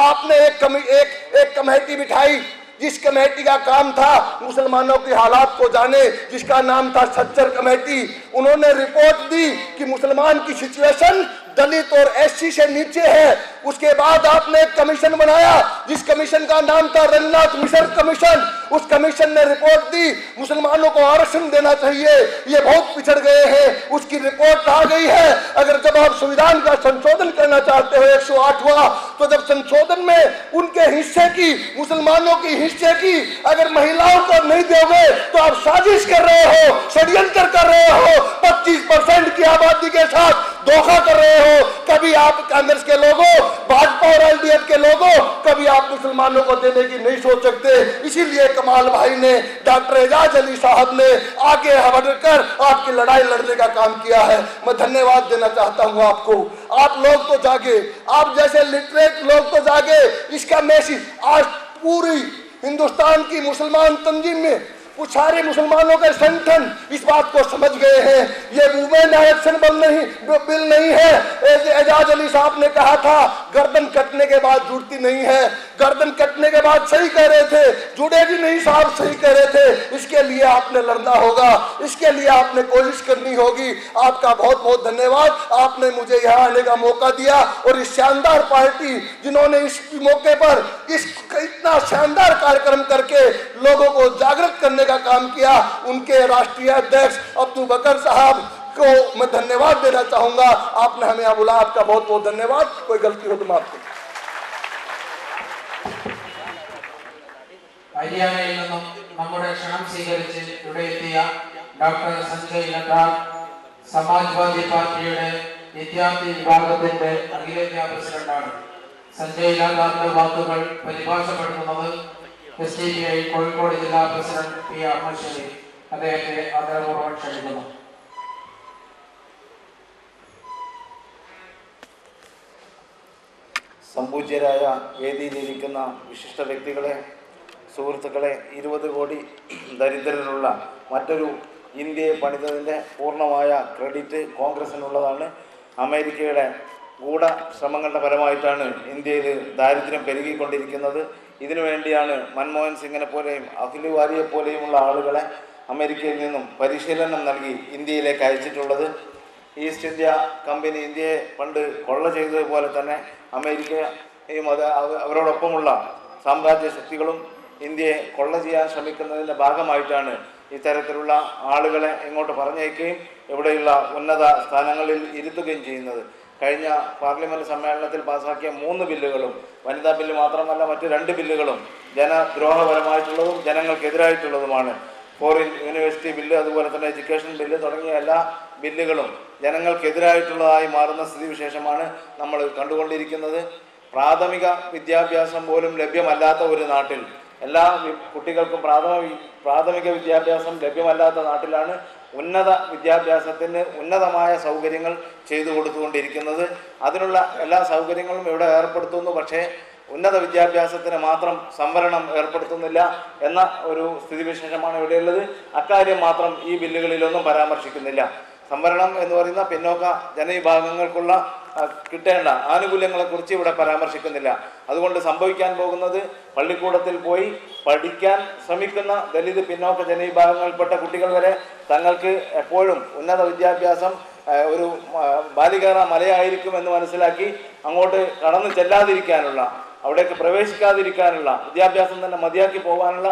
आपने एक कमी, एक एक कमेटी बिठाई, जिस कमेटी का काम था मुसलमानों के हालात को जाने, जिसका नाम था सच्चर कमेटी, उन्होंने रिपोर्ट दी कि मुसलमान की सिचुएशन दलित और एससी से नीचे है। उसके बाद आपने एक कमीशन बनाया, जिस कमीशन का नाम था रंगनाथ मिश्र कमीशन। उस कमीशन ने रिपोर्ट दी, मुसलमानों को आरक्षण देना चाहिए, ये बहुत पिछड़ गए हैं, उसकी रिपोर्ट आ गई है। अगर जब आप संविधान का संशोधन करना चाहते हो, एक सौ आठवा संशोधन में उनके हिस्से की, मुसलमानों की हिस्से की अगर महिलाओं को नहीं दोगे तो आप साजिश कर रहे हो, षड्यंत्र कर रहे हो 25 परसेंट की आबादी के साथ धोखा कर रहे हो। कभी आप कांग्रेस के लोगों, भाजपा और एलडीएफ के लोगों, कभी आप मुसलमानों को देने की नहीं सोच सकते। इसीलिए कमाल भाई ने, डॉक्टर एजाज अली साहब ने आगे बढ़कर आपकी लड़ाई लड़ने का काम किया है। मैं धन्यवाद देना चाहता हूँ आपको। आप लोग तो जागे। आप जैसे लिटरेट लोग तो जागे। इसका मैसेज आज पूरी हिंदुस्तान की मुसलमान तंजीम में कुछ सारे मुसलमानों के संगठन इस बात को समझ गए हैं। ये वुमेन आरक्षण बिल नहीं बिल नहीं है। एजाज अली साहब ने कहा था, गर्दन कटने के बाद जुड़ती नहीं है। गर्दन कटने के बाद सही कह रहे थे, जुड़ेगी नहीं साहब, सही कह रहे थे। इसके लिए आपने लड़ना होगा, इसके लिए आपने कोशिश करनी होगी। आपका बहुत बहुत धन्यवाद। आपने मुझे यहाँ आने का मौका दिया और इस शानदार पार्टी, जिन्होंने इस मौके पर इस इतना शानदार कार्यक्रम करके लोगों को जागृत करने का काम किया उनके राष्ट्रीय अध्यक्ष अब्दुल बकर साहब को मैं धन्यवाद देना चाहूंगा आपने हमें यहाँ बुलाया आपका बहुत बहुत धन्यवाद कोई गलती हो तो माफ करें ഹരിയാനയിൽ നിന്നും നമ്മുടെ ക്ഷണം സ്വീകരിച്ച് ഇവിടെ എത്തിയ ഡോക്ടർ സഞ്ജയ് ലഡാർ സമാജ്വാദി പാർട്ടിയുടെ വിദ്യാർത്ഥി വിഭാഗത്തിന്റെ അഖിലേന്ത്യാ പ്രസിഡന്റാണ് സഞ്ജയ് ലഡാറിന്റെ വാക്കുകൾ പരിഭാഷപ്പെടുത്തുന്നത് S D I Kozhikode ജില്ലാ പ്രസിഡന്റ് പി അഹമ്മദ് ഷരീഫ് അദ്ദേഹത്തെ ആദരപൂർവം ക്ഷണിക്കുന്നു. സംപൂജ്യരായ വേദിയിലിരിക്കുന്ന വിശിഷ്ട വ്യക്തികളെ സുഹൃത്തുക്കളെ ഇരുപത് കോടി ദരിദ്രരുള്ള മറ്റൊരു ഇന്ത്യയെ പണിതതിന്റെ പൂർണമായ ക്രെഡിറ്റ് കോൺഗ്രസിനുള്ളതാണ്. അമേരിക്കയുടെ ഗൂഢ ശ്രമങ്ങളുടെ ഫലമായിട്ടാണ് ഇന്ത്യയിൽ ദാരിദ്ര്യം പെരുകിക്കൊണ്ടിരിക്കുന്നത്. ഇതിനു വേണ്ടിയാണ് മൻമോഹൻ സിംഗിനെ പോലെയും അഖിൽ വാരിയെ പോലെയുമുള്ള ആളുകളെ അമേരിക്കയിൽ നിന്നും പരിശീലനം നൽകി ഇന്ത്യയിലേക്ക് അയച്ചിട്ടുള്ളത്. ഈസ്റ്റ് ഇന്ത്യ കമ്പനി ഇന്ത്യയെ പണ്ട് കൊള്ള ചെയ്തതുപോലെ തന്നെ അമേരിക്കയും അത് അവ- അവരോടൊപ്പമുള്ള സാമ്രാജ്യ ശക്തികളും ഇന്ത്യയെ കൊള്ള ചെയ്യാൻ ശ്രമിക്കുന്നതിന്റെ ഭാഗമായിട്ടാണ് ഇത്തരത്തിലുള്ള ആളുകളെ ഇങ്ങോട്ട് പറഞ്ഞയക്കുകയും ഇവിടെയുള്ള ഉന്നത സ്ഥാനങ്ങളിൽ ഇരുത്തുകയും ചെയ്യുന്നത്. കഴിഞ്ഞ പാർലമെന്റ് സമ്മേളനത്തിൽ പാസാക്കിയ മൂന്ന് ബില്ലുകളും വനിതാ ബില്ല് മാത്രമല്ല മറ്റ് രണ്ട് ബില്ലുകളും ജനദ്രോഹപരമായിട്ടുള്ളതും ജനങ്ങൾക്കെതിരായിട്ടുള്ളതുമാണ്. ഫോറിൻ യൂണിവേഴ്സിറ്റി ബില്ല് അതുപോലെ തന്നെ എഡ്യൂക്കേഷൻ ബില്ല് തുടങ്ങിയ എല്ലാ ബില്ലുകളും ജനങ്ങൾക്കെതിരായിട്ടുള്ളതായി മാറുന്ന സ്ഥിതിവിശേഷമാണ് നമ്മൾ കണ്ടുകൊണ്ടിരിക്കുന്നത്. പ്രാഥമിക വിദ്യാഭ്യാസം പോലും ലഭ്യമല്ലാത്ത ഒരു നാട്ടിൽ എല്ലാ കുട്ടികൾക്കും പ്രാഥമിക പ്രാഥമിക വിദ്യാഭ്യാസം ലഭ്യമല്ലാത്ത നാട്ടിലാണ് ഉന്നത വിദ്യാഭ്യാസത്തിന് ഉന്നതമായ സൗകര്യങ്ങൾ ചെയ്തു കൊടുത്തുകൊണ്ടിരിക്കുന്നത്. അതിനുള്ള എല്ലാ സൗകര്യങ്ങളും ഇവിടെ ഏർപ്പെടുത്തുന്നു. പക്ഷേ ഉന്നത വിദ്യാഭ്യാസത്തിന് മാത്രം സംവരണം ഏർപ്പെടുത്തുന്നില്ല എന്ന ഒരു സ്ഥിതിവിശേഷമാണ് ഇവിടെയുള്ളത്. അക്കാര്യം മാത്രം ഈ ബില്ലുകളിലൊന്നും പരാമർശിക്കുന്നില്ല. സംവരണം എന്ന് പറയുന്ന പിന്നോക്ക ജനവിഭാഗങ്ങൾക്കുള്ള കിട്ടേണ്ട ആനുകൂല്യങ്ങളെക്കുറിച്ച് ഇവിടെ പരാമർശിക്കുന്നില്ല. അതുകൊണ്ട് സംഭവിക്കാൻ പോകുന്നത് പള്ളിക്കൂടത്തിൽ പോയി പഠിക്കാൻ ശ്രമിക്കുന്ന ദലിത് പിന്നോക്ക ജനവിഭാഗങ്ങളിൽപ്പെട്ട കുട്ടികൾ വരെ തങ്ങൾക്ക് എപ്പോഴും ഉന്നത വിദ്യാഭ്യാസം ഒരു ബാലികേറ മലയായിരിക്കും എന്ന് മനസ്സിലാക്കി അങ്ങോട്ട് കടന്നു ചെല്ലാതിരിക്കാനുള്ള അവിടേക്ക് പ്രവേശിക്കാതിരിക്കാനുള്ള വിദ്യാഭ്യാസം തന്നെ മതിയാക്കി പോകാനുള്ള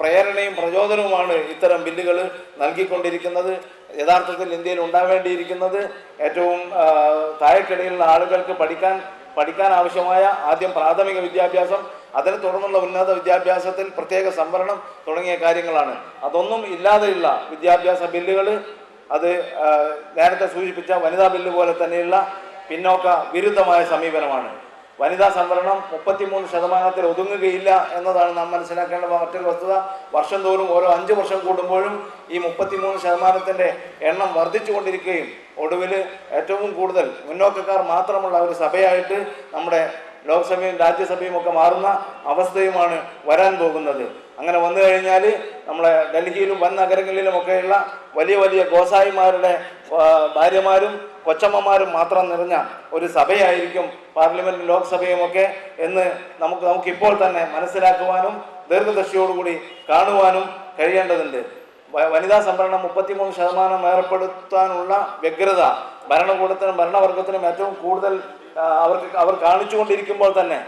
പ്രേരണയും പ്രചോദനവുമാണ് ഇത്തരം ബില്ലുകൾ നൽകിക്കൊണ്ടിരിക്കുന്നത്. യഥാർത്ഥത്തിൽ ഇന്ത്യയിൽ ഉണ്ടാവേണ്ടിയിരിക്കുന്നത് ഏറ്റവും താഴെക്കിടയിലുള്ള ആളുകൾക്ക് പഠിക്കാൻ പഠിക്കാൻ ആവശ്യമായ ആദ്യം പ്രാഥമിക വിദ്യാഭ്യാസം അതിനെ തുടർന്നുള്ള ഉന്നത വിദ്യാഭ്യാസത്തിൽ പ്രത്യേക സംവരണം തുടങ്ങിയ കാര്യങ്ങളാണ്. അതൊന്നും ഇല്ലാതെയുള്ള വിദ്യാഭ്യാസ ബില്ലുകൾ അത് നേരത്തെ സൂചിപ്പിച്ച വനിതാ ബില്ല് പോലെ തന്നെയുള്ള പിന്നോക്ക വിരുദ്ധമായ സമീപനമാണ്. വനിതാ സംവരണം മുപ്പത്തിമൂന്ന് ശതമാനത്തിൽ ഒതുങ്ങുകയില്ല എന്നതാണ് നാം മനസ്സിലാക്കേണ്ട മറ്റൊരു വസ്തുത. വർഷം തോറും ഓരോ അഞ്ച് വർഷം കൂടുമ്പോഴും ഈ മുപ്പത്തിമൂന്ന് ശതമാനത്തിന്റെ എണ്ണം വർദ്ധിച്ചുകൊണ്ടിരിക്കുകയും ഒടുവിൽ ഏറ്റവും കൂടുതൽ മുന്നോക്കക്കാർ മാത്രമുള്ള ഒരു സഭയായിട്ട് നമ്മുടെ ലോക്സഭയും രാജ്യസഭയും ഒക്കെ മാറുന്ന അവസ്ഥയുമാണ് വരാൻ പോകുന്നത്. അങ്ങനെ വന്നു കഴിഞ്ഞാൽ നമ്മളെ ഡൽഹിയിലും വൻ നഗരങ്ങളിലുമൊക്കെയുള്ള വലിയ വലിയ ഗോസായിമാരുടെ ഭാര്യമാരും കൊച്ചമ്മമാരും മാത്രം നിറഞ്ഞ ഒരു സഭയായിരിക്കും പാർലമെന്റ് ലോക്സഭയുമൊക്കെ എന്ന് നമുക്ക് നമുക്കിപ്പോൾ തന്നെ മനസ്സിലാക്കുവാനും ദീർഘദർശിയോടുകൂടി കാണുവാനും കഴിയേണ്ടതുണ്ട്. വനിതാ സംവരണം മുപ്പത്തിമൂന്ന് ശതമാനം ഏർപ്പെടുത്താനുള്ള വ്യഗ്രത ഭരണകൂടത്തിനും ഭരണവർഗത്തിനും ഏറ്റവും കൂടുതൽ അവർക്ക് അവർ കാണിച്ചുകൊണ്ടിരിക്കുമ്പോൾ തന്നെ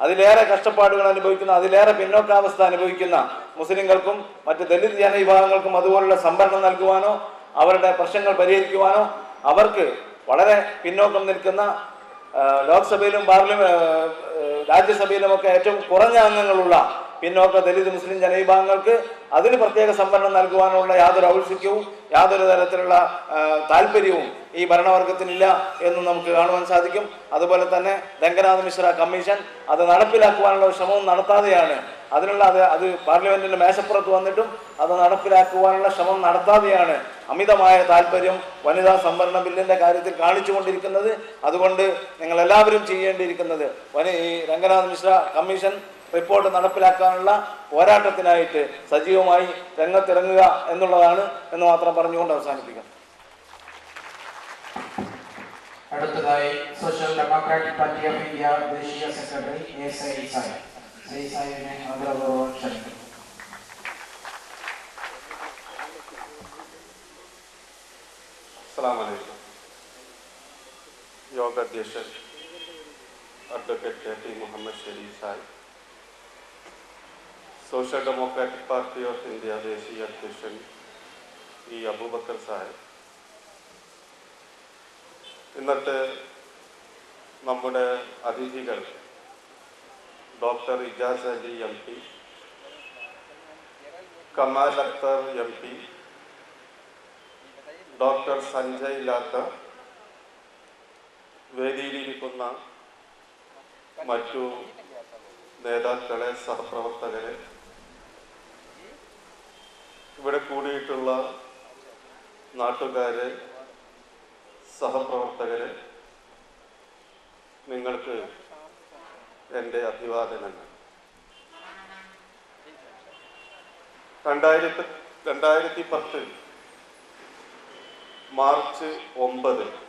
അതിലേറെ കഷ്ടപ്പാടുകൾ അനുഭവിക്കുന്ന അതിലേറെ പിന്നോക്കാവസ്ഥ അനുഭവിക്കുന്ന മുസ്ലിങ്ങൾക്കും മറ്റ് ദലിത് ജനവിഭാഗങ്ങൾക്കും അതുപോലുള്ള സംവരണം നൽകുവാനോ അവരുടെ പ്രശ്നങ്ങൾ പരിഹരിക്കുവാനോ അവർക്ക് വളരെ പിന്നോക്കം നിൽക്കുന്ന ലോക്സഭയിലും പാർലമെന്റ് രാജ്യസഭയിലുമൊക്കെ ഏറ്റവും കുറഞ്ഞ അംഗങ്ങളുള്ള പിന്നോക്ക ദലിത് മുസ്ലിം ജനവിഭാഗങ്ങൾക്ക് അതിന് പ്രത്യേക സംവരണം നൽകുവാനുള്ള യാതൊരു ഔത്സുക്യവും യാതൊരു തരത്തിലുള്ള താല്പര്യവും ഈ ഭരണവർഗത്തിനില്ല എന്ന് നമുക്ക് കാണുവാൻ സാധിക്കും. അതുപോലെ തന്നെ രംഗനാഥ് മിശ്ര കമ്മീഷൻ അത് നടപ്പിലാക്കുവാനുള്ള ശ്രമവും നടത്താതെയാണ് അതിനുള്ള അത് അത് പാർലമെന്റിന്റെ മേശപ്പുറത്ത് വന്നിട്ടും അത് നടപ്പിലാക്കുവാനുള്ള ശ്രമം നടത്താതെയാണ് അമിതമായ താല്പര്യം വനിതാ സംവരണ ബില്ലിന്റെ കാര്യത്തിൽ കാണിച്ചുകൊണ്ടിരിക്കുന്നത്. അതുകൊണ്ട് നിങ്ങൾ എല്ലാവരും ചെയ്യേണ്ടിയിരിക്കുന്നത് വനി രംഗനാഥ് മിശ്ര കമ്മീഷൻ റിപ്പോർട്ട് നടപ്പിലാക്കാനുള്ള പോരാട്ടത്തിനായിട്ട് സജീവമായി രംഗത്തിറങ്ങുക എന്നുള്ളതാണ് എന്ന് മാത്രം പറഞ്ഞുകൊണ്ട് അവസാനിപ്പിക്കാം. അടുത്തതായി social democratic party of India ദേശീയ സെക്രട്ടറി എസ് ഐ സായി. സൈ സായിനെ ആദരപൂർവം ക്ഷണിക്കുന്നു അസ്സാം വലൈക്കും യോഗ അധ്യക്ഷൻ advocate K T Muhammad Sharif Sahib social democratic party of India ദേശീയ അധ്യക്ഷൻ ഇ അബൂബക്കർ സാഹിബ് ഇന്നത്തെ നമ്മുടെ അതിഥികൾ doctor Ijaz Ali M P Kamal Akhtar M P doctor Sanjay ലാത്ത വേദിയിലിരിക്കുന്ന മറ്റു നേതാക്കളെ സഹപ്രവർത്തകരെ ഇവിടെ കൂടിയിട്ടുള്ള നാട്ടുകാരെ സഹപ്രവർത്തകരെ നിങ്ങൾക്ക് എന്റെ അഭിവാദനങ്ങൾ. രണ്ടായിരത്തി രണ്ടായിരത്തി പത്ത് മാർച്ച് ഒമ്പത്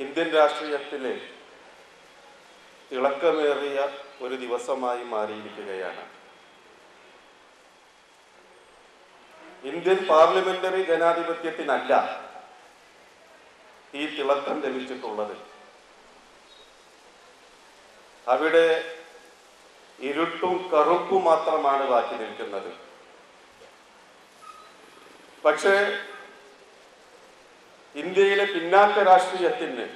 ഇന്ത്യൻ രാഷ്ട്രീയത്തിലെ തിളക്കമേറിയ ഒരു ദിവസമായി മാറിയിരിക്കുകയാണ്. ഇന്ത്യൻ പാർലമെന്ററി ജനാധിപത്യത്തിനല്ല ഈ തിളക്കം ലഭിച്ചിട്ടുള്ളത്. അവിടെ ഇരുട്ടും കറുപ്പും മാത്രമാണ് ബാക്കി നിൽക്കുന്നത്. പക്ഷേ ഇന്ത്യയിലെ പിന്നാക്ക രാഷ്ട്രീയത്തിന്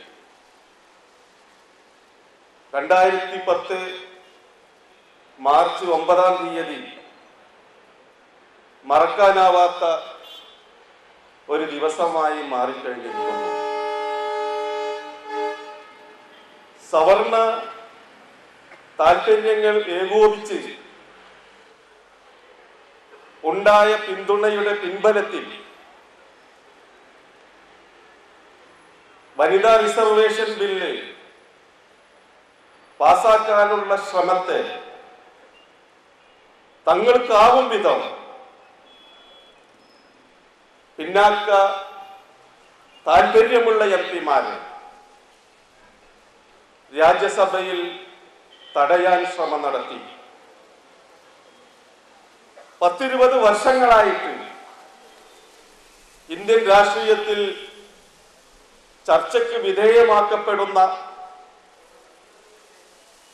രണ്ടായിരത്തി പത്ത് മാർച്ച് ഒമ്പതാം തീയതി മറക്കാനാവാത്ത ഒരു ദിവസമായി മാറിക്കഴിഞ്ഞിരിക്കുന്നു. സവർണ താല്പര്യങ്ങൾ ഏകോപിച്ച് ഉണ്ടായ പിന്തുണയുടെ പിൻബലത്തിൽ വനിതാ റിസർവേഷൻ ബില്ല് പാസാക്കാനുള്ള ശ്രമത്തെ തങ്ങൾക്കാവും വിധം പിന്നാക്ക താല്പര്യമുള്ള എം പിമാരെ രാജ്യസഭയിൽ തടയാൻ ശ്രമം നടത്തി. പത്തിരുപത് വർഷങ്ങളായിട്ട് ഇന്ത്യൻ രാഷ്ട്രീയത്തിൽ ചർച്ചയ്ക്ക് വിധേയമാക്കപ്പെടുന്ന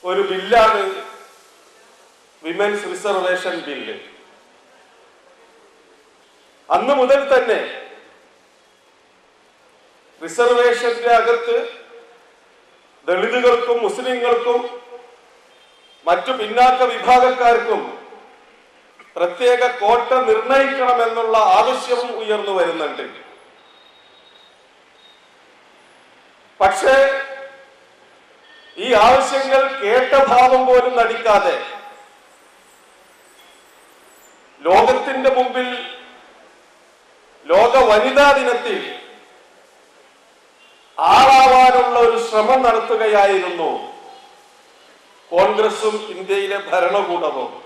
ഒരു ബില്ലാണ് വിമൻസ് റിസർവേഷൻ ബില്ല്. അന്ന് മുതൽ തന്നെ റിസർവേഷന്റെ അകത്ത് ദളിതുകൾക്കും മുസ്ലിങ്ങൾക്കും മറ്റു പിന്നാക്ക വിഭാഗക്കാർക്കും പ്രത്യേക കോട്ട നിർണയിക്കണമെന്നുള്ള ആവശ്യവും ഉയർന്നു വരുന്നുണ്ട്. പക്ഷേ ഈ ആവശ്യങ്ങൾ കേട്ട ഭാവം പോലും നടിക്കാതെ ലോകത്തിന്റെ മുമ്പിൽ ലോക വനിതാ ദിനത്തിൽ ആളാവാനുള്ള ഒരു ശ്രമം നടത്തുകയായിരുന്നു കോൺഗ്രസും ഇന്ത്യയിലെ ഭരണകൂടവും